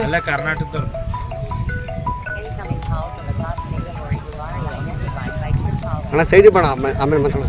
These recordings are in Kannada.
ಎಲ್ಲ ಕರ್ನಾಟಕದವ್ರು Incoming call from the top Singapore. You are identified by your call. ಅಣ್ಣ ಸೈಡಿ ಬೇಡ ಆಮೇಲೆ ಆಮೇಲೆ ಮಾತಾಡೋಣ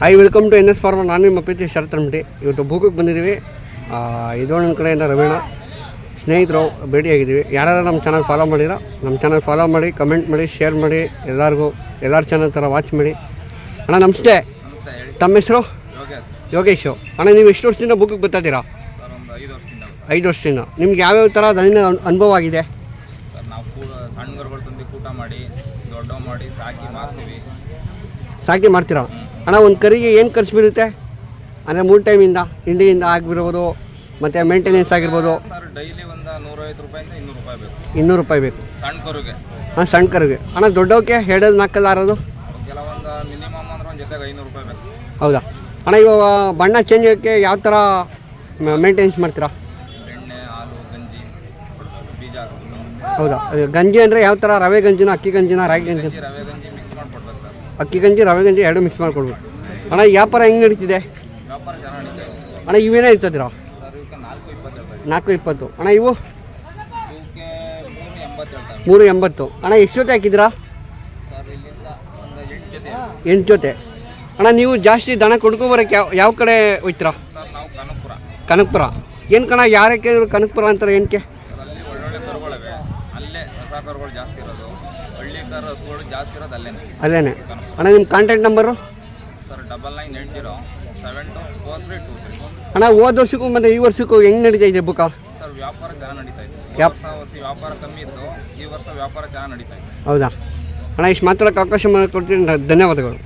hi welcome to N S farmer ನಾನು ನಿಮ್ಮ ಪ್ರೀತಿ ಶರತ್ ರಮಟಿ ಇವತ್ತು ಭೂಕಕ್ಕೆ ಬಂದಿದ್ದೀವಿ. ಇದೊಂದು ಕಡೆಯಿಂದ ರವೀಣ. ಸ್ನೇಹಿತರು ಭೇಟಿಯಾಗಿದ್ದೀವಿ ಯಾರು ನಮ್ಮ ಚಾನಲ್ ಫಾಲೋ ಮಾಡಿರೋ ನಮ್ಮ ಚಾನಲ್ ಫಾಲೋ ಮಾಡಿ ಕಮೆಂಟ್ ಮಾಡಿ ಶೇರ್ ಮಾಡಿ ಎಲ್ಲರಿಗೂ ಎಲ್ಲರ ಚಾನಲ್ ಥರ ವಾಚ್ ಮಾಡಿ. ಅಣ್ಣ ನಮಸ್ತೆ. ತಮ್ಮ ಹೆಸರು? ಯೋಗೇಶ್. ಅಣ್ಣ ನೀವು ಎಷ್ಟು ವರ್ಷದಿಂದ ಬುಕ್ಕಿಗೆ ಬರ್ತಾಯಿದ್ದೀರಾ ಐದು ವರ್ಷದಿಂದ ನಿಮ್ಗೆ ಯಾವ್ಯಾವ ಥರ ಅದರಿಂದ ಅನುಭವ ಆಗಿದೆ? ಸಣ್ಣ ಗರುಗಳು ತಂದು ಕೂಟ ಮಾಡಿ ದೊಡ್ಡ ಮಾಡಿ ಸಾಕಿ ಸಾಕಿ ಮಾಡ್ತೀರಾ? ಅಣ್ಣ, ಒಂದು ಕರಿಗೆ ಏನು ಖರ್ಚು ಬೀಳುತ್ತೆ? ಅಂದರೆ ಮೂರು ಟೈಮಿಂದ ಹಿಂಡಿಯಿಂದ ಆಗಿಬಿಡ್ಬೋದು, ಮತ್ತು ಮೇಂಟೆನೆನ್ಸ್ ಆಗಿರ್ಬೋದು. ಇನ್ನೂರು ರೂಪಾಯಿ ಬೇಕು. ಸಣ್ಣ ಕರುಗೆ ಹಾಂ, ಸಣ್ಣ ಕರಿಗೆ. ಅಣ್ಣ, ದೊಡ್ಡವಕ್ಕೆ ಹೇಳೋದು ನಾಲ್ಕಲ್ಲ ಆರೋದು? ಹೌದಾ? ಅಣ್ಣ, ಇವಾಗ ಬಣ್ಣ ಚೇಂಜ್ ಆಗೋಕ್ಕೆ ಯಾವ ಥರ ಮೇಂಟೆನೆನ್ಸ್ ಮಾಡ್ತೀರಾ? ಬೆಣ್ಣೆ ಹಾಲು ಗಂಜಿ. ಹೌದಾ ಗಂಜಿ ಅಂದರೆ ಯಾವ ಥರ ರವೆ ಗಂಜಿನ, ಅಕ್ಕಿ ಗಂಜಿನ, ರಾಗಿ ಗಂಜಿ ಗಂಜಿ? ಅಕ್ಕಿ ಗಂಜಿ ರವೆ ಗಂಜಿ ಎರಡು ಮಿಕ್ಸ್ ಮಾಡಿಕೊಡ್ಬೇಕು. ಅಣ್ಣ ವ್ಯಾಪಾರ ಹೆಂಗೆ ನಡೀತಿದೆ? ಅಣ್ಣ ಇವೇನೇ ಇರ್ತದಿರ ನಾಲ್ಕು ಇಪ್ಪತ್ತು. ಅಣ್ಣ ಇವು? ಮೂರು ಎಂಬತ್ತು. ಅಣ್ಣ ಎಷ್ಟು ಜೊತೆ ಹಾಕಿದ್ದೀರಾ? ಎಂಟು ಜೊತೆ. ಅಣ್ಣ ನೀವು ಜಾಸ್ತಿ ದನ ಕೊಡ್ಕೊಬರಕ್ಕೆ ಯಾವ ಯಾವ ಕಡೆ ಹೋಯ್ತೀರಾ ಕನಕಪುರ. ಏನು ಕಣ ಯಾರಕ್ಕೆ ಕೇಳಿದ್ರು ಕನಕಪುರ ಅಂತಾರೆ ಏನಕ್ಕೆ ಜಾಸ್ತಿ ಇರೋದು. ಹಳ್ಳಿ ಕರು ಹಸುಗಳು ಜಾಸ್ತಿ ಇರೋದು ಅಲ್ಲೇನೆ. ಅಲ್ಲೇನೆ. ಅಣ್ಣ ನಿಮ್ಮ contact number sir double nine eight zero seven two four three two three ಅಣ್ಣ ಹೋದ ವರ್ಷಕ್ಕೂ ಮತ್ತೆ ಈ ವರ್ಷಕ್ಕೂ ಹೆಂಗೆ ನಡೀತಾ ಇದೆ ಬುಕ್ಕ ಸರ್ ವ್ಯಾಪಾರ ಚೆನ್ನಾಗಿ ನಡೀತಾ ಇದೆ. ಯಪ್. ವರ್ಷ ವರ್ಷ ವ್ಯಾಪಾರ ಕಮ್ಮಿ ಇತ್ತು. ಈ ವರ್ಷ ವ್ಯಾಪಾರ ಚೆನ್ನಾಗಿ ನಡೀತಾ ಇದೆ. ಹೌದಾ? ಅಣ್ಣ ಇಷ್ಟು ಮಾತಾಡೋಕ್ಕೆ ಅವಕಾಶ ಮಾಡಿಕೊಡ್ತೀನಿ ಧನ್ಯವಾದಗಳು.